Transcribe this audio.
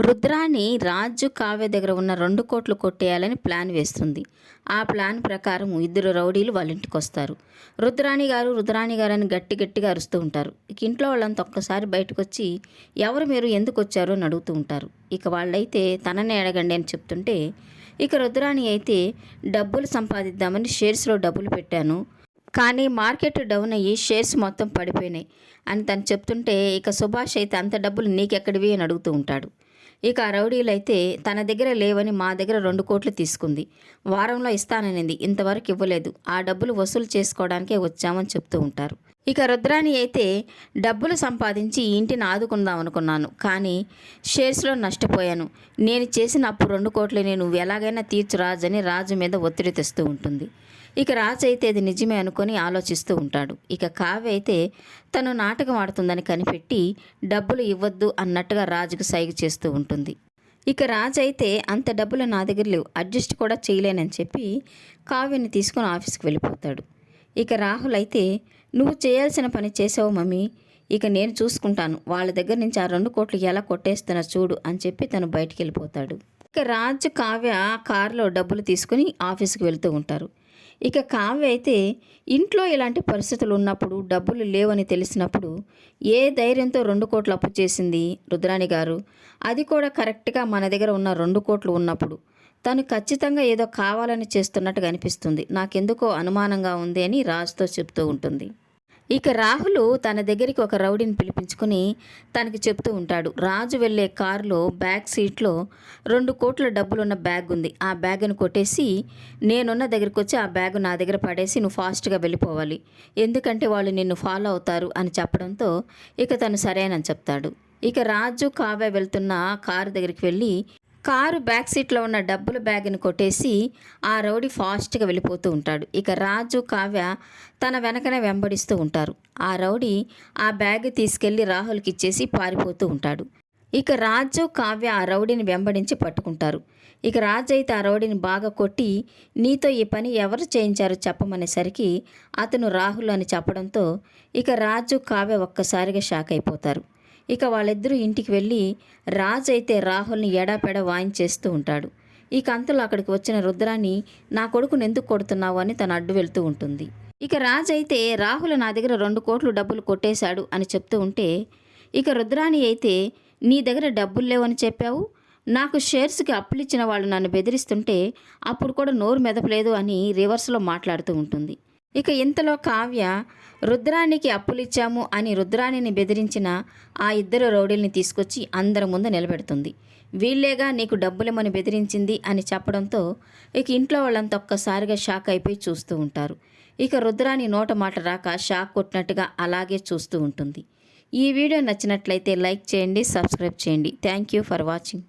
రుద్రాని రాజు కావ్య దగ్గర ఉన్న రెండు కోట్లు కొట్టేయాలని ప్లాన్ వేస్తుంది. ఆ ప్లాన్ ప్రకారం ఇద్దరు రౌడీలు వాళ్ళ ఇంటికి వస్తారు. రుద్రాణి గారు రుద్రాణి గారు అని గట్టి గట్టిగా అరుస్తూ ఉంటారు. ఇక ఇంట్లో వాళ్ళంతా ఒక్కసారి బయటకు వచ్చి ఎవరు మీరు? ఎందుకు వచ్చారో? అని అడుగుతూ ఉంటారు. ఇక వాళ్ళైతే తననే అడగండి అని చెప్తుంటే ఇక రుద్రాణి అయితే డబ్బులు సంపాదిద్దామని షేర్స్లో డబ్బులు పెట్టాను. కానీ మార్కెట్ డౌన్ అయ్యి షేర్స్ మొత్తం పడిపోయినాయి అని తను చెప్తుంటే ఇక సుభాష్ అయితే అంత డబ్బులు నీకెక్కడివి? అని అడుగుతూ ఉంటాడు. ఇక రౌడీలైతే రౌడీలు అయితే తన దగ్గర లేవని మా దగ్గర రెండు కోట్లు తీసుకుంది. వారంలో ఇస్తాననింది. ఇంతవరకు ఇవ్వలేదు. ఆ డబ్బులు వసూలు చేసుకోవడానికే వచ్చామని చెప్తూ ఉంటారు. ఇక రుద్రాణి అయితే డబ్బులు సంపాదించి ఇంటిని ఆదుకుందాం అనుకున్నాను. కానీ షేర్స్లో నష్టపోయాను. నేను చేసిన అప్పు రెండు కోట్లని నువ్వు ఎలాగైనా తీర్చు రాజు అని రాజు మీద ఒత్తిడి తెస్తూ ఉంటుంది. ఇక రాజు అయితే అది నిజమే అనుకొని ఆలోచిస్తూ ఉంటాడు. ఇక కావ్య అయితే తను నాటకం ఆడుతుందని కనిపెట్టి డబ్బులు ఇవ్వద్దు అన్నట్టుగా రాజుకు సైగ చేస్తూ ఉంటుంది ఉంటుంది. ఇక రాజు అయితే అంత డబ్బులు నా దగ్గర లేవు అడ్జస్ట్ కూడా చేయలేనని చెప్పి కావ్యని తీసుకొని ఆఫీస్కి వెళ్ళిపోతాడు. ఇక రాహుల్ అయితే నువ్వు చేయాల్సిన పని చేసావు మమ్మీ ఇక నేను చూసుకుంటాను. వాళ్ళ దగ్గర నుంచి ఆ రెండు కోట్లు ఎలా కొట్టేస్తున్నా చూడు అని చెప్పి తను బయటికి వెళ్ళిపోతాడు. ఇక రాజు కావ్య కారులో డబ్బులు తీసుకుని ఆఫీస్కి వెళ్తూ ఉంటారు. ఇక కావ్య అయితే ఇంట్లో ఇలాంటి పరిస్థితులు ఉన్నప్పుడు డబ్బులు లేవని తెలిసినప్పుడు ఏ ధైర్యంతో రెండు కోట్లు అప్పు చేసింది రుద్రాణి గారు? అది కూడా కరెక్ట్గా మన దగ్గర ఉన్న రెండు కోట్లు ఉన్నప్పుడు. తను ఖచ్చితంగా ఏదో కావాలని చేస్తున్నట్టుగా అనిపిస్తుంది. నాకెందుకో అనుమానంగా ఉంది అని రాజుతో చెప్తూ ఉంటుంది. ఇక రాహులు తన దగ్గరికి ఒక రౌడీని పిలిపించుకుని తనకి చెప్తూ ఉంటాడు. రాజు వెళ్ళే కారులో బ్యాక్ సీట్లో రెండు కోట్ల డబ్బులున్న బ్యాగ్ ఉంది. ఆ బ్యాగ్ను కొట్టేసి నేనున్న దగ్గరికి వచ్చి ఆ బ్యాగ్ నా దగ్గర పడేసి నువ్వు ఫాస్ట్గా వెళ్ళిపోవాలి. ఎందుకంటే వాళ్ళు నిన్ను ఫాలో అవుతారు అని చెప్పడంతో ఇక తను సరేనని చెప్తాడు. ఇక రాజు కావ్య వెళ్తున్న కారు దగ్గరికి వెళ్ళి కారు బ్యాక్ సీట్లో ఉన్న డబ్బుల బ్యాగ్ని కొట్టేసి ఆ రౌడీ ఫాస్ట్గా వెళ్ళిపోతూ ఉంటాడు. ఇక రాజు కావ్య తన వెనకనే వెంబడిస్తూ ఉంటారు. ఆ రౌడీ ఆ బ్యాగ్ తీసుకెళ్ళి రాహుల్కి ఇచ్చేసి పారిపోతూ ఉంటాడు. ఇక రాజు కావ్య ఆ రౌడీని వెంబడించి పట్టుకుంటారు. ఇక రాజు అయితే ఆ రౌడీని బాగా కొట్టి నీతో ఈ పని ఎవరు చేయించారో చెప్పమనేసరికి అతను రాహుల్ అని చెప్పడంతో ఇక రాజు కావ్య ఒక్కసారిగా షాక్ అయిపోతారు. ఇక వాళ్ళిద్దరూ ఇంటికి వెళ్ళి రాజు అయితే రాహుల్ని ఎడాపెడ వాయించేస్తూ ఉంటాడు. ఈ అంతలో అక్కడికి వచ్చిన రుద్రాన్ని నా కొడుకుని ఎందుకు కొడుతున్నావు? అని తను అడ్డు వెళ్తూ ఉంటుంది. ఇక రాజు అయితే రాహుల్ నా దగ్గర రెండు కోట్లు డబ్బులు కొట్టేశాడు అని చెప్తూ ఉంటే ఇక రుద్రాణి అయితే నీ దగ్గర డబ్బులు లేవని చెప్పావు? నాకు షేర్స్కి అప్పులు ఇచ్చిన వాళ్ళు నన్ను బెదిరిస్తుంటే అప్పుడు కూడా నోరు మెదపలేదు అని రివర్స్లో మాట్లాడుతూ ఉంటుంది. ఇక ఇంతలో కావ్య రుద్రానికి అప్పులిచ్చాము అని రుద్రాణిని బెదిరించిన ఆ ఇద్దరు రౌడీల్ని తీసుకొచ్చి అందరి ముందు నిలబెడుతుంది. వీళ్ళేగా నీకు డబ్బులేమని బెదిరించింది అని చెప్పడంతో ఇక ఇంట్లో వాళ్ళంతా ఒక్కసారిగా షాక్ అయిపోయి చూస్తూ ఉంటారు. ఇక రుద్రాని నోట మాట రాక షాక్ కొట్టినట్టుగా అలాగే చూస్తూ ఉంటుంది. ఈ వీడియో నచ్చినట్లయితే లైక్ చేయండి సబ్స్క్రైబ్ చేయండి. Thank you for watching.